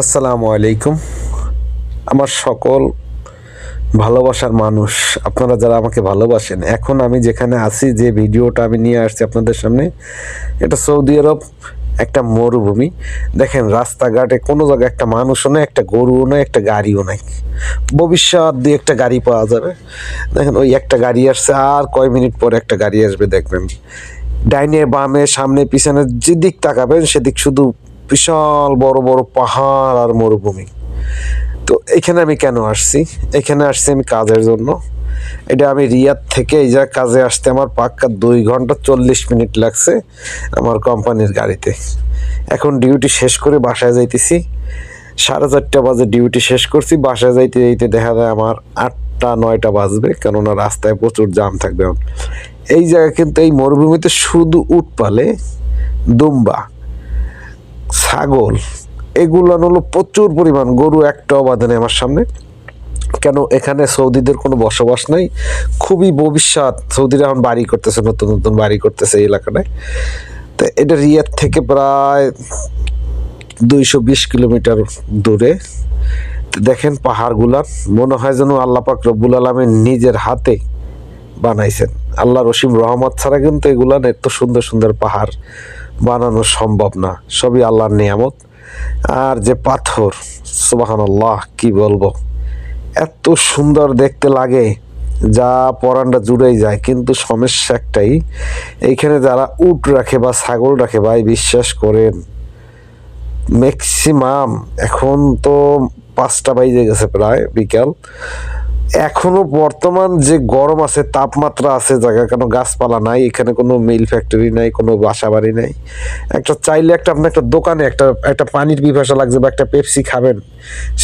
আসসালামু আলাইকুম। আমার সকল ভালোবাসার মানুষ, আপনারা যারা আমাকে ভালোবাসেন, এখন আমি যেখানে আছি, যে ভিডিওটা আমি নিয়ে আসছি আপনাদের সামনে, এটা সৌদি আরব, একটা মরুভূমি। দেখেন, রাস্তাঘাটে কোনো জায়গায় একটা মানুষও নেই, একটা গরুও নেই, একটা গাড়িও নাই। ভবিষ্যৎ দিয়ে একটা গাড়ি পাওয়া যাবে। দেখেন, ওই একটা গাড়ি আসছে, আর কয় মিনিট পরে একটা গাড়ি আসবে, দেখবেন। ডাইনে, বামে, সামনে, পিছনে, যেদিক তাকাবেন, সেদিক শুধু বিশাল বড় বড় পাহাড় আর মরুভূমি। তো এখানে আমি কেন আসছি? এখানে আসছি আমি কাজের জন্য। এটা আমি রিয়াদ থেকে এই যা কাজে আসতে আমার পাক্কা দুই ঘণ্টা চল্লিশ মিনিট লাগছে আমার কোম্পানির গাড়িতে। এখন ডিউটি শেষ করে বাসায় যাইতেছি। সাড়ে চারটা বাজে ডিউটি শেষ করছি। বাসায় যাইতে যাইতে দেখা যায় আমার আটটা, নয়টা বাজবে, কেননা রাস্তায় প্রচুর জাম থাকবে। এই জায়গা কিন্তু এই মরুভূমিতে শুধু উট পালে দুম্বা। ছাগল এগুলো হলো প্রচুর পরিমাণ। গরু একটাও বাঁধে নেই আমার সামনে। কেন এখানে সৌদিদের কোনো বসবাস নাই? খুবই ভবিষ্যৎ। সৌদিরা এখন বাড়ি করতেছে, নতুন নতুন বাড়ি করতেছে এই এলাকাটায়। তো এটা রিয়াদ থেকে প্রায় দুইশো বিশ কিলোমিটার দূরে। দেখেন পাহাড়গুলার মনে হয় যেন আল্লাহ পাক রব্বুল আলমের নিজের হাতে বানাইছেন। আল্লাহ রসিম রহমত ছাড়া কিন্তু এগুলা এত সুন্দর সুন্দর পাহাড়। বানানো সম্ভব না। সবই আল্লাহর নিয়ামত। আর যে পাথর সুবাহান আল্লাহ কি বলব? এত সুন্দর দেখতে লাগে, যা পরানটা জুড়েই যায়, কিন্তু সমস্যা একটাই, এইখানে যারা উট রাখে বা ছাগল রাখে, ভাই, বিশ্বাস করেন ম্যাক্সিমাম এখন তো পাঁচটা বাইজে গেছে প্রায় বিকাল। এখনও বর্তমান যে গরম আছে, তাপমাত্রা আছে জায়গা কোনো গাছপালা নাই, এখানে কোনো মিল ফ্যাক্টরি নাই, কোনো বাসা বাড়ি নাই। একটা চাইলে একটা আপনি একটা দোকানে একটা একটা পানির পিপাসা লাগছে বা একটা পেপসি খাবেন,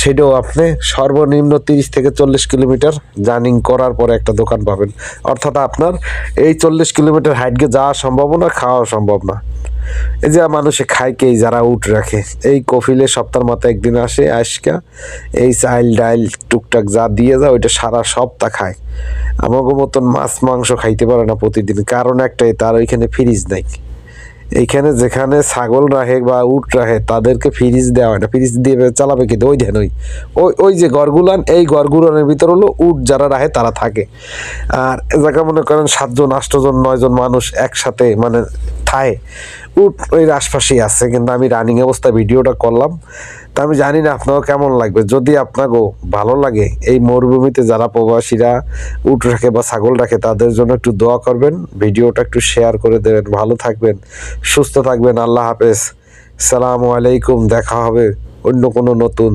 সেটাও আপনি সর্বনিম্ন তিরিশ থেকে চল্লিশ কিলোমিটার জার্নিং করার পরে একটা দোকান পাবেন। অর্থাৎ আপনার এই চল্লিশ কিলোমিটার হাইটকে যাওয়া সম্ভব না, খাওয়া সম্ভব না। এই যে মানুষে খায় কে যারা উঠ রাখে। এই কফিলে সপ্তাহের মাথায় একদিন আসে আজকা এই চাইল ডাইল, টুকটাক যা দিয়ে যা ওইটা সারা সপ্তাহ খায়। আমাকে মতন মাছ, মাংস খাইতে পারে না প্রতিদিন। কারণ একটাই, তার ওইখানে ফ্রিজ নাই। এইখানে যেখানে ছাগল রাখে বা উট রাখে, তাদেরকে ফ্রিজ দেওয়া হয় না। ফ্রিজ দিয়ে চালাবে কিন্তু ওই ধ্যান ওই। ওই ওই যে গড়গুলান, এই গড়গুলানের ভিতর হলো উট যারা রাখে, তারা থাকে। আর জায়গা মনে করেন সাতজন, আটজন, নয়জন মানুষ একসাথে মানে থায় উট ওই আশপাশেই আছে, কিন্তু আমি রানিং অবস্থা ভিডিওটা করলাম। তা আমি জানি না আপনাকে কেমন লাগবে? যদি আপনাকেও ভালো লাগে, এই মরুভূমিতে যারা প্রবাসীরা উট রাখে বা ছাগল রাখে, তাদের জন্য একটু দোয়া করবেন। ভিডিওটা একটু শেয়ার করে দেবেন। ভালো থাকবেন, সুস্থ থাকবেন। আল্লাহ হাফেজ। সালামু আলাইকুম। দেখা হবে অন্য কোনো নতুন